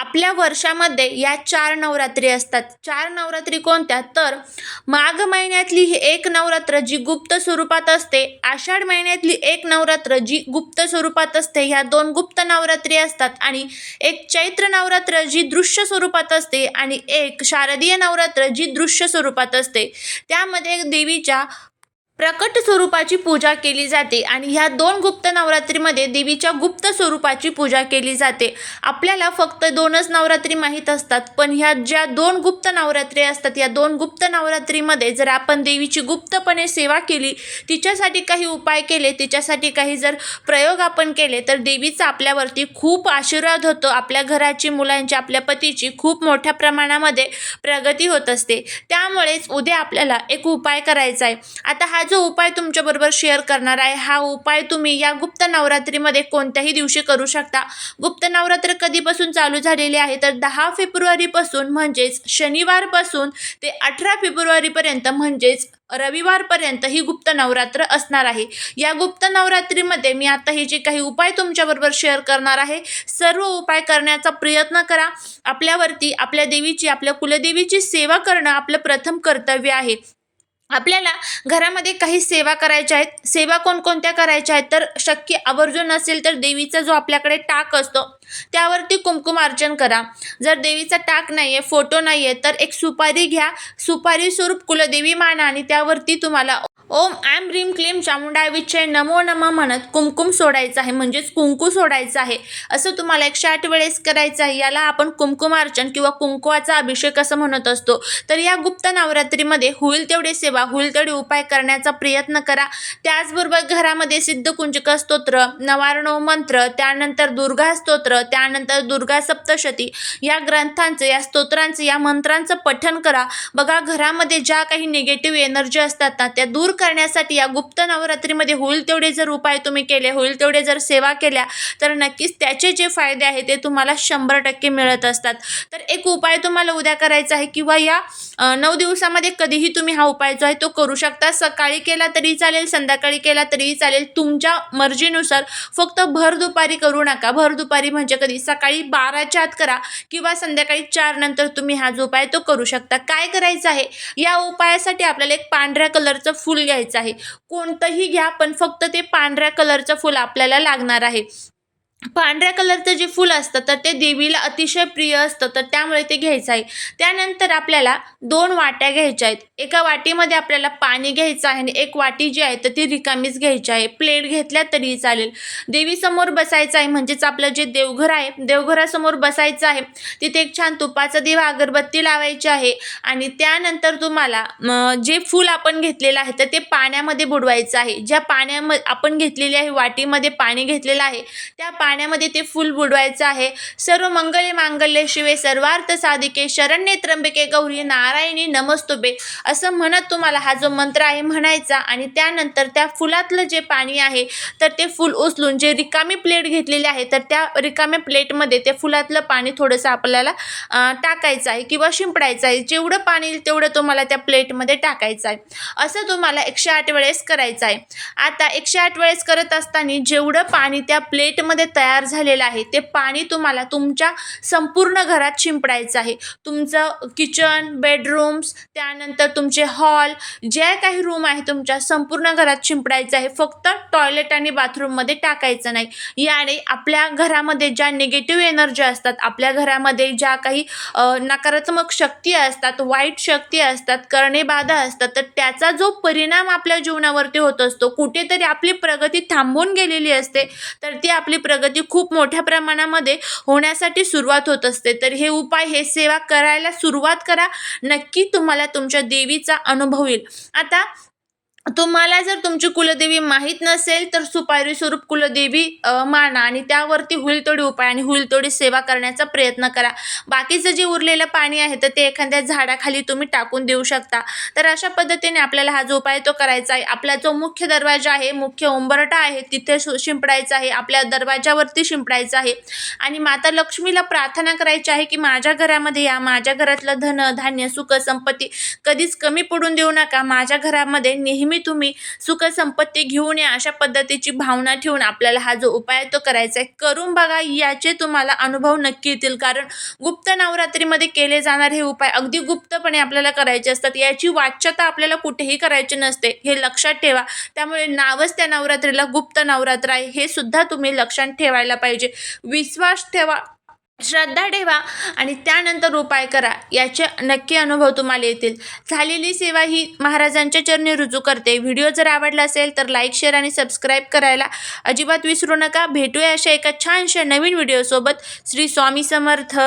आपल्या वर्षामध्ये या चार नवरात्री असतात. चार नवरात्री कोणत्या? तर माघ महिन्यातली ही एक नवरात्र जी गुप्त स्वरूपात असते आषाढ महिन्यातली एक नवरात्र जी गुप्त स्वरूपात असते ह्या दोन गुप्त नवरात्री असतात. आणि एक चैत्र नवरात्र जी दृश्य स्वरूपात असते आणि एक शारदीय नवरात्र जी दृश्य स्वरूपात असते. त्यामध्ये देवीच्या प्रकट स्वरूपाची पूजा केली जाते आणि ह्या दोन गुप्त नवरात्रीमध्ये देवीच्या गुप्त स्वरूपाची पूजा केली जाते. आपल्याला फक्त दोनच नवरात्री माहीत असतात पण ह्या ज्या दोन गुप्त नवरात्री असतात या दोन गुप्त नवरात्रीमध्ये जर आपण देवीची गुप्तपणे सेवा केली तिच्यासाठी काही उपाय केले तिच्यासाठी काही जर प्रयोग आपण केले तर देवीचा आपल्यावरती खूप आशीर्वाद होतो. आपल्या घराची मुलांची आपल्या पतीची खूप मोठ्या प्रमाणामध्ये प्रगती होत असते. त्यामुळेच उद्या आपल्याला एक उपाय करायचा आहे. आता हा जो उपाय तुमच्याबरोबर शेअर करणार आहे हा उपाय तुम्ही या गुप्त नवरात्रीमध्ये कोणत्याही दिवशी करू शकता. गुप्त नवरात्र कधीपासून चालू झालेली आहे? तर दहा फेब्रुवारीपासून म्हणजेच शनिवारपासून ते अठरा फेब्रुवारीपर्यंत म्हणजेच रविवारपर्यंत ही गुप्त नवरात्र असणार आहे. या गुप्त नवरात्रीमध्ये मी आता हे जे काही उपाय तुमच्याबरोबर शेअर करणार आहे सर्व उपाय करण्याचा प्रयत्न करा. आपल्यावरती आपल्या देवीची आपल्या कुलदेवीची सेवा करणं आपलं प्रथम कर्तव्य आहे. आपल्याला घरामध्ये काही सेवा करायच्या आहेत सेवा कोणकोणत्या करायच्या आहेत तर शक्य आवर्जून नसेल तर देवीचा जो आपल्याकडे टाक असतो त्यावरती कुंकुमार्चन करा. जर देवीचा टाक नाही आहे फोटो नाही आहे तर एक सुपारी घ्या. सुपारी स्वरूप कुलदेवी माना आणि त्यावरती तुम्हाला ओम ॲम ह्रीम क्लीम चामुंडा विच्छय नमो नमा म्हणत कुमकुम सोडायचं आहे म्हणजेच कुंकू सोडायचं आहे. असं तुम्हाला एकशे आठ वेळेस करायचं आहे याला आपण कुंकुमार्चन किंवा कुंकवाचा अभिषेक असं म्हणत असतो. तर या गुप्त नवरात्रीमध्ये होईल तेवढे सेवा होईल तेवढे उपाय करण्याचा प्रयत्न करा. त्याचबरोबर घरामध्ये सिद्ध सिद्धकुंजक स्तोत्र नवारणव मंत्र त्यानंतर दुर्गा स्तोत्र त्यानंतर दुर्गा सप्तशती या ग्रंथांचं या स्तोत्रांचं या मंत्रांचं पठण करा. बघा घरामध्ये ज्या काही निगेटिव्ह एनर्जी असतात ना त्या दूर करण्यासाठी या गुप्त नवरात्रीमध्ये होईल तेवढे जर उपाय तुम्ही केले होईल तेवढे जर सेवा केल्या तर नक्कीच त्याचे जे फायदे आहेत ते तुम्हाला शंभर टक्के मिळत असतात. तर एक उपाय तुम्हाला उद्या करायचा आहे किंवा या नऊ दिवसामध्ये कधीही तुम्ही हा उपाय जो आहे तो करू शकता. सकाळी केला तरी चालेल संध्याकाळी केला तरीही चालेल. तुमच्या मर्जीनुसार फक्त भर दुपारी करू नका. भर दुपारी म्हणजे कधी? सकाळी बाराच्या आत करा किंवा संध्याकाळी चार नंतर तुम्ही हा जो उपाय तो करू शकता. काय करायचं आहे? या उपायासाठी आपल्याला एक पांढऱ्या कलरचं फुल घ्यायचं आहे. कोणतंही घ्या पण फक्त ते पांढऱ्या कलरचं फूल आपल्याला लागणार आहे. पांढऱ्या कलरचं जे फूल असतं तर ते देवीला अतिशय प्रिय असतं. तर त्यामुळे ते घ्यायचं आहे. त्यानंतर आपल्याला दोन वाट्या घ्यायच्या आहेत. एका वाटीमध्ये आपल्याला पाणी घ्यायचं आहे आणि एक वाटी जी आहे तर ती रिकामीच घ्यायची आहे. प्लेट घेतल्या तरी चालेल. देवीसमोर बसायचं आहे म्हणजेच आपलं जे देवघर आहे देवघरासमोर बसायचं आहे. तिथे एक छान तुपाचा दिवा अगरबत्ती लावायची आहे. आणि त्यानंतर तुम्हाला जे फूल आपण घेतलेलं आहे तर ते पाण्यामध्ये बुडवायचं आहे. ज्या पाण्यामध्ये आपण घेतलेली आहे वाटीमध्ये पाणी घेतलेलं आहे त्या पाण्यामध्ये ते फूल बुडवायचं आहे. सर्व मंगले मांगल्य शिवे सर्वार्थ साधिके शरण्ये त्र्यंबके गौरी नारायणी नमस्तुबे असं म्हणत तुम्हाला हा जो मंत्र आहे म्हणायचा आणि त्यानंतर त्या फुलातलं जे पाणी आहे तर ते फूल उचलून जे रिकामी प्लेट घेतलेली आहे तर त्या रिकाम्या प्लेटमध्ये ते फुलातलं पाणी थोडंसं आपल्याला टाकायचं आहे किंवा शिंपडायचं आहे. जेवढं पाणी येईल तेवढं तुम्हाला त्या प्लेटमध्ये टाकायचं आहे. असं तुम्हाला एकशे आठ वेळेस करायचं आहे. आता एकशे आठ वेळेस करत असताना जेवढं पाणी त्या प्लेटमध्ये तयार झालेलं आहे. ते पाणी तुम्हाला तुमच्या संपूर्ण घरात शिंपडायचं आहे. तुमचं किचन बेडरूम्स त्यानंतर तुमचे हॉल जे काही रूम आहे तुमच्या संपूर्ण घरात शिंपडायचं आहे. फक्त टॉयलेट आणि बाथरूममध्ये टाकायचं नाही. याने आपल्या घरामध्ये ज्या निगेटिव्ह एनर्जी असतात आपल्या घरामध्ये ज्या काही नकारात्मक शक्ती असतात वाईट शक्ती असतात करणे बाधा असतात तर त्याचा जो परिणाम आपल्या जीवनावरती होत असतो कुठेतरी आपली प्रगती थांबून गेलेली असते तर ती आपली प्रगती खूप मोठ्या प्रमाणामध्ये होण्यासाठी सुरुवात होत असते. तर हे उपाय हे सेवा करायला सुरुवात करा. नक्की तुम्हाला तुमच्या देवीचा अनुभव येईल. आता तुम्हाला जर तुमची कुलदेवी माहीत नसेल तर सुपारी स्वरूप कुलदेवी माना आणि त्यावरती हुलतोडी उपाय आणि हुलतोडी सेवा करण्याचा प्रयत्न करा. बाकीचं जे उरलेलं पाणी आहे तर ते एखाद्या झाडाखाली तुम्ही टाकून देऊ शकता. तर अशा पद्धतीने आपल्याला हा जो उपाय तो करायचा आहे. आपला जो मुख्य दरवाजा आहे मुख्य उंबरटा आहे तिथे शिंपडायचा आहे. आपल्या दरवाजावरती शिंपडायचा आहे. आणि माता लक्ष्मीला प्रार्थना करायची आहे की माझ्या घरामध्ये या. माझ्या घरातलं धन धान्य सुख संपत्ती कधीच कमी पडून देऊ नका. माझ्या घरामध्ये नेहमी तुम्ही सुखसंपत्ती घेऊन या अशा पद्धतीची भावना ठेवून आपल्याला हा जो उपाय तो करायचा आहे. करून बघा याचे तुम्हाला अनुभव नक्की येतील. कारण गुप्त नवरात्रीमध्ये केले जाणारे हे उपाय अगदी गुप्तपणे आपल्याला करायचे असतात. याची वाच्यता आपल्याला कुठेही करायची नसते. हे लक्षात ठेवा. त्यामुळे नावच त्या नवरात्रीला गुप्त नवरात्र आहे. हे सुद्धा तुम्ही लक्षात ठेवायला पाहिजे. विश्वास ठेवा. श्रद्धा ठेवा आणि त्यानंतर उपाय करा. याचे नक्की अनुभव तुम्हाला येतील. झालेली सेवा ही महाराजांच्या चरणी रुजू करते. व्हिडिओ जर आवडला असेल तर लाईक शेअर आणि सबस्क्राईब करायला अजिबात विसरू नका. भेटूया अशा एका छानशा नवीन व्हिडिओसोबत श्री स्वामी समर्थ.